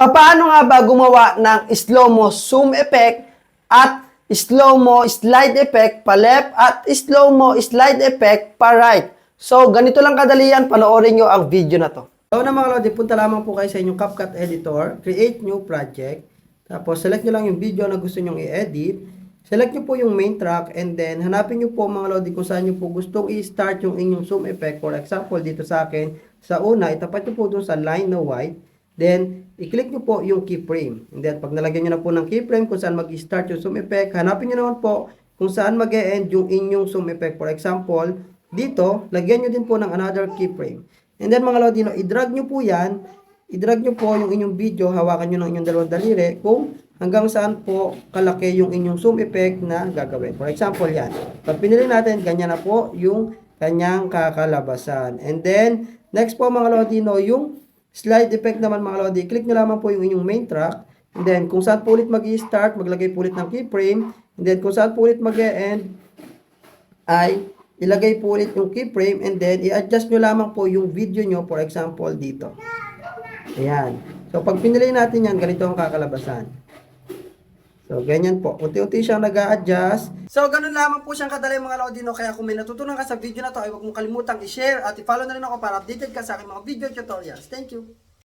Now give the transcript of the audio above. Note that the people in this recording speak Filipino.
Paano nga ba gumawa ng slow-mo zoom effect at slow-mo slide effect pa left at slow-mo slide effect pa right? So, ganito lang kadali yan. Panoorin nyo ang video na to. So na mga Lodi, punta lamang po kayo sa inyong CapCut Editor, create new project, tapos select nyo lang yung video na gusto nyong i-edit, select nyo po yung main track, and then hanapin nyo po mga Lodi kung saan nyo po gustong i-start yung inyong zoom effect. For example, dito sa akin, sa una, itapat nyo po dun sa line na white, then i-click nyo po yung keyframe. And then pag nalagyan nyo na po ng keyframe kung saan mag-start yung zoom effect, hanapin nyo naman po kung saan mag-e-end yung inyong zoom effect. For example, dito, lagyan nyo din po ng another keyframe. And then mga Lodino, i-drag nyo po yan, i-drag nyo po yung inyong video, hawakan nyo ng inyong dalawang daliri kung hanggang saan po kalaki yung inyong zoom effect na gagawin. For example, yan. Pag pinili natin, ganyan na po yung kanyang kakalabasan. And then, next po mga Lodino, yung slide effect naman mga Lodi, click nyo lamang po yung inyong main track. And then, kung saan po ulit mag-start, maglagay po ulit ng keyframe. And then, kung saan po ulit mag-end, ay ilagay po ulit yung keyframe and then i-adjust nyo lamang po yung video nyo for example dito. Ayan. So pag pinili natin yan, ganito ang kakalabasan. So ganyan po. Unti-unti siyang nag adjust So ganun lamang po siyang kadali mga Lodino. Kaya kung may natutunan ka sa video na to, ay huwag mong kalimutang i-share at i-follow na rin ako para updated ka sa aking mga video tutorials. Thank you!